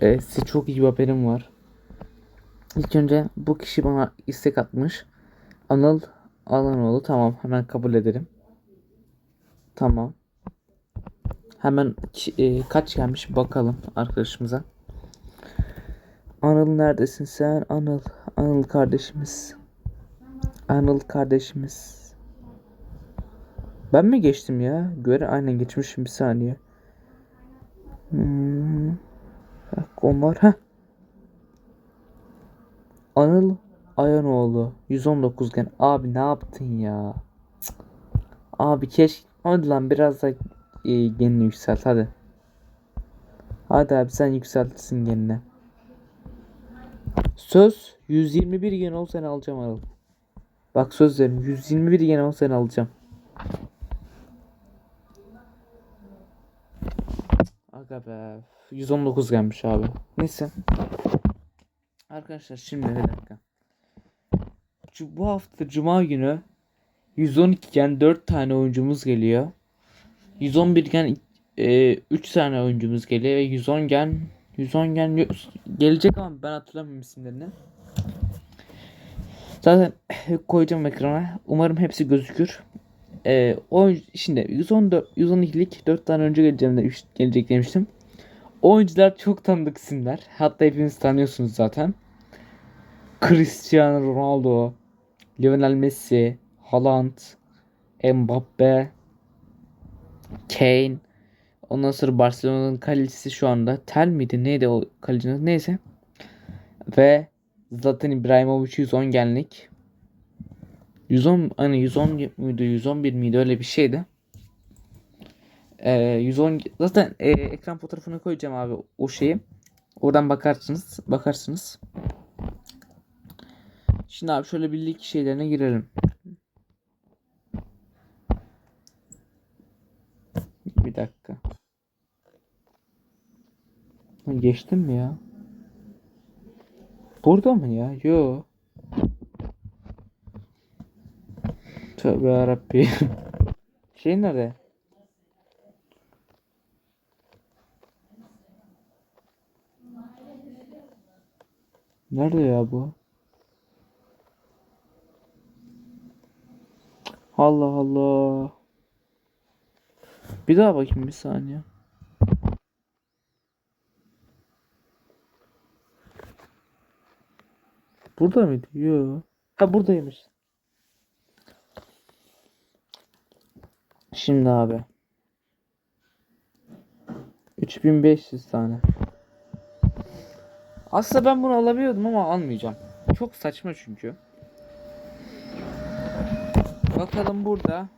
Ee, size çok iyi bir haberim var. İlk önce bu kişi bana istek atmış. Anıl Alanoğlu tamam hemen kabul ederim. Tamam. Hemen e, kaç gelmiş bakalım arkadaşımıza. Anıl neredesin sen? Anıl. Anıl kardeşimiz. Anıl kardeşimiz. Ben mi geçtim ya? Göre aynen geçmişim bir saniye. Hmm. Onlar ha. Anıl Ayanoğlu 119 gen. Abi ne yaptın ya? Cık. Abi keş hadi lan biraz da e, genini yükselt hadi. Hadi abi sen yükseltsin genini. Söz 121 gen ol alacağım Anıl. Bak söz verim 121 gen ol alacağım. Aga be 119 gelmiş abi. Neyse. Arkadaşlar şimdi bir dakika. Bu hafta cuma günü 112 gen 4 tane oyuncumuz geliyor. 111 gen 3 tane oyuncumuz geliyor ve 110 gen 110 gen gelecek ama ben hatırlamıyorum isimlerini. Zaten koyacağım ekrana. Umarım hepsi gözükür. Ee, o şimdi 114 112'lik 4 tane oyuncu geleceğim de, gelecek demiştim. Oyuncular çok tanıdık isimler. Hatta hepiniz tanıyorsunuz zaten. Cristiano Ronaldo, Lionel Messi, Haaland, Mbappe, Kane. Ondan sonra Barcelona'nın kalecisi şu anda Tel miydi? Neydi o kalecinin? Neyse. Ve Zlatan İbrahimovic 110 genlik. 110 hani 110 muydu 111 miydi öyle bir şeydi. Ee, 110 zaten e, ekran fotoğrafını koyacağım abi o şeyi. Oradan bakarsınız. Bakarsınız. Şimdi abi şöyle bir lig şeylerine girelim. Bir dakika. Geçtim mi ya? Burada mı ya? Yo. Tövbe yarabbi. Şey nerede? Nerede ya bu? Allah Allah. Bir daha bakayım bir saniye. Burada mıydı? Yo. Ha buradaymış. Şimdi abi. 3500 tane. Aslında ben bunu alabiliyordum ama almayacağım. Çok saçma çünkü. Bakalım burada.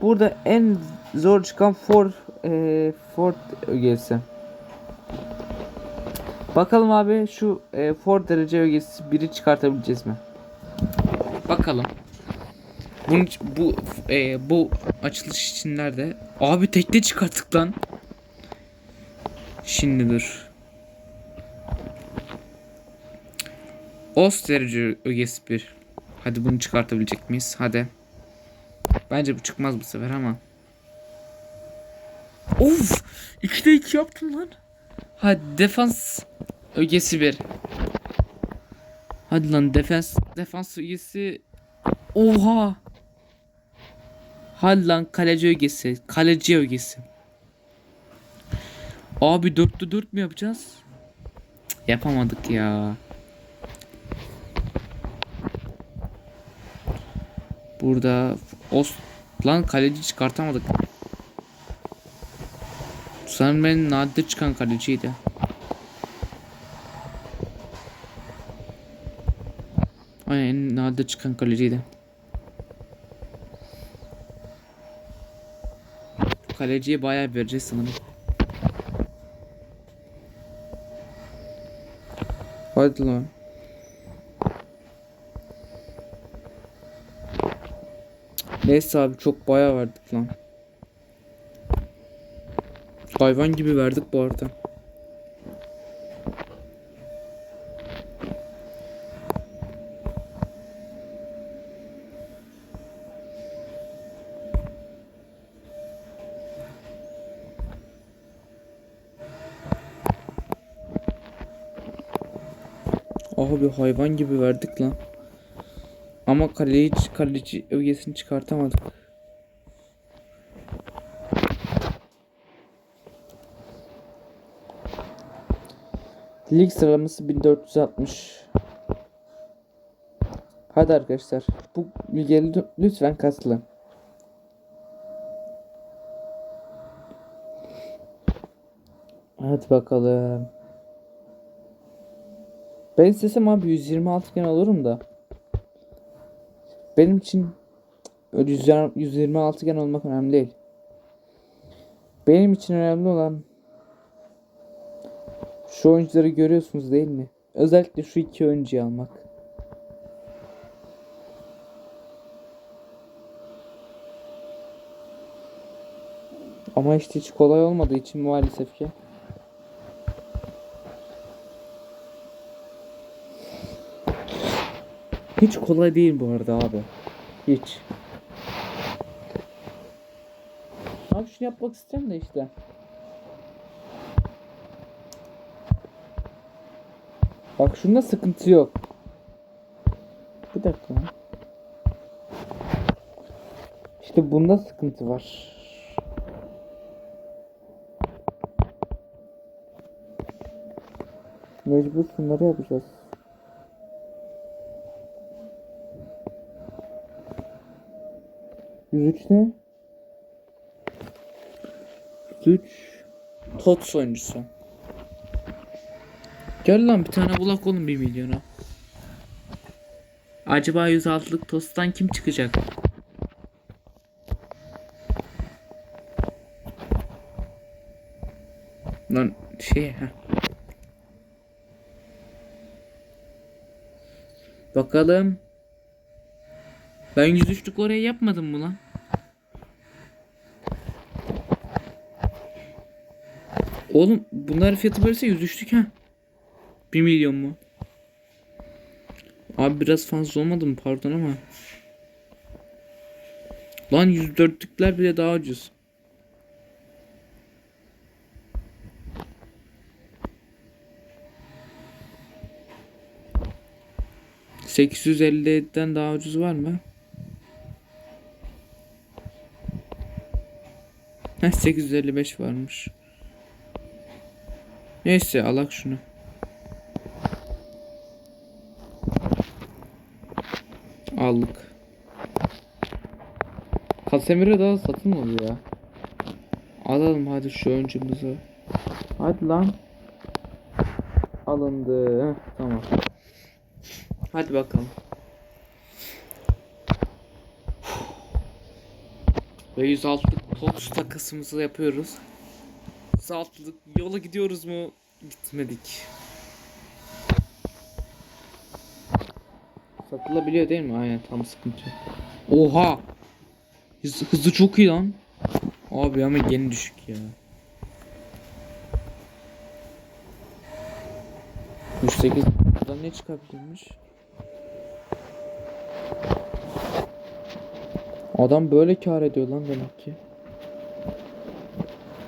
Burada en zor çıkan Ford e, Ford ögesi. Bakalım abi şu e, Ford derece ögesi biri çıkartabileceğiz mi? Bakalım. Bunun, bu e, bu açılış için nerede? Abi tekte çıkarttık lan. Şimdi dur. Os derece ögesi bir. Hadi bunu çıkartabilecek miyiz? Hadi. Bence bu çıkmaz bu sefer ama. Of! 2'de 2 yaptım lan. Hadi defans ögesi bir. Hadi lan defans defans ögesi. Oha! Hadi lan kaleci ögesi. Kaleci ögesi. Abi 4'te 4 mü yapacağız? Cık, yapamadık ya. Burada os lan kaleci çıkartamadık. Sanırım ben nadir çıkan kaleciydi. Aynen en nadir çıkan kaleciydi. Kaleciye bayağı vereceğiz sanırım. Hadi lan. Neyse abi çok bayağı verdik lan. Hayvan gibi verdik bu arada. Abi hayvan gibi verdik lan. Ama kaleyi kaleci ögesini çıkartamadık. Lig sıralaması 1460. Hadi arkadaşlar. Bu bilgiye lü- lütfen katılın. Hadi bakalım. Ben istesem abi 126 gen olurum da. Benim için öyle 100 126 gen olmak önemli değil. Benim için önemli olan şu oyuncuları görüyorsunuz değil mi? Özellikle şu iki oyuncuyu almak. Ama işte hiç kolay olmadığı için maalesef ki. Hiç kolay değil bu arada abi. Hiç. Abi şunu yapmak istiyorum da işte. Bak şunda sıkıntı yok. Bir dakika. İşte bunda sıkıntı var. Mecbur şunları yapacağız. Yüz üç ne? Yüz üç Tots oyuncusu. Gel lan bir tane bulak oğlum bir milyona. Acaba 106'lık tosttan kim çıkacak? Lan şey ha. Bakalım. Ben 103'lük oraya yapmadım mı lan? Oğlum bunların fiyatı böylese 103'lük ha. 1 milyon mu? Abi biraz fazla olmadı mı pardon ama. Lan 104'lükler bile daha ucuz. ...850'den daha ucuz var mı? Heh 855 varmış. Neyse alak şunu. Aldık. Casemiro daha satın mı oluyor ya? Alalım hadi şu öncümüzü. Hadi lan. Alındı. Tamam. Hadi bakalım. Ve 106'lık Totus takasımızı yapıyoruz. 106'lık yola gidiyoruz mu? Gitmedik. Satılabiliyor değil mi? Aynen tam sıkıntı. Oha! Hız, hızı çok iyi lan. Abi ama gene düşük ya. 108 buradan ne çıkabilirmiş? Adam böyle kar ediyor lan demek ki.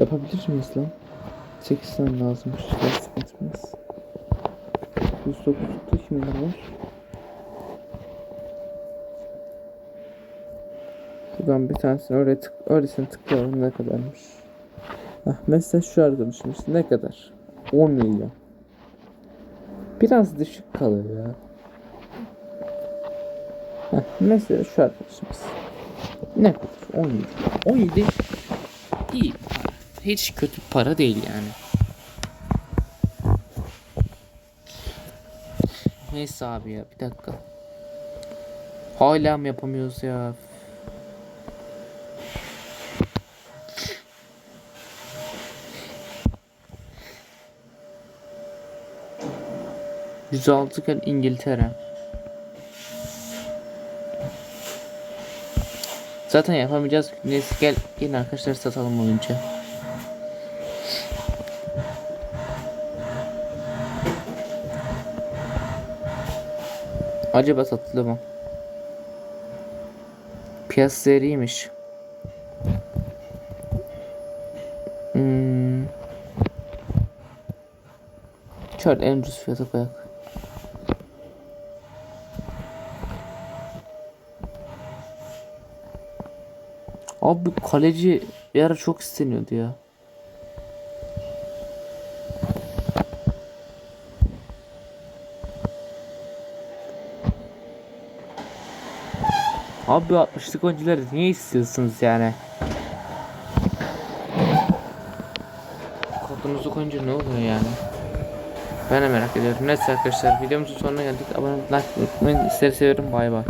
Yapabilir miyiz lan? 8 tane. Biraz sıkıntımız. 109'lukta kimler var? Şuradan bir tanesini öyle tık, öylesine tıklayalım ne kadarmış. Heh, mesela şu arkadaşım işte ne kadar? 10 milyon. Biraz düşük kalır ya. Heh, mesela şu arkadaşımız. Ne kadar? 17. 17 iyi. Hiç kötü para değil yani. Neyse abi ya bir dakika. Hala mı yapamıyoruz ya? Yüz altı kan İngiltere. Zaten yapamayacağız. Neyse gel gelin arkadaşlar satalım oyuncu. Acaba satılı mı? Piyasası iyiymiş. Hmm. Charles Andrews fiyata koyak. Abi kaleci bir ara çok isteniyordu ya. Abi 60'lık oyuncuları niye istiyorsunuz yani? Kodunuzu koyunca ne oluyor yani? Ben de merak ediyorum. Neyse arkadaşlar videomuzun sonuna geldik. Abone olmayı, unutmayın. Sizleri seviyorum. Bay bay.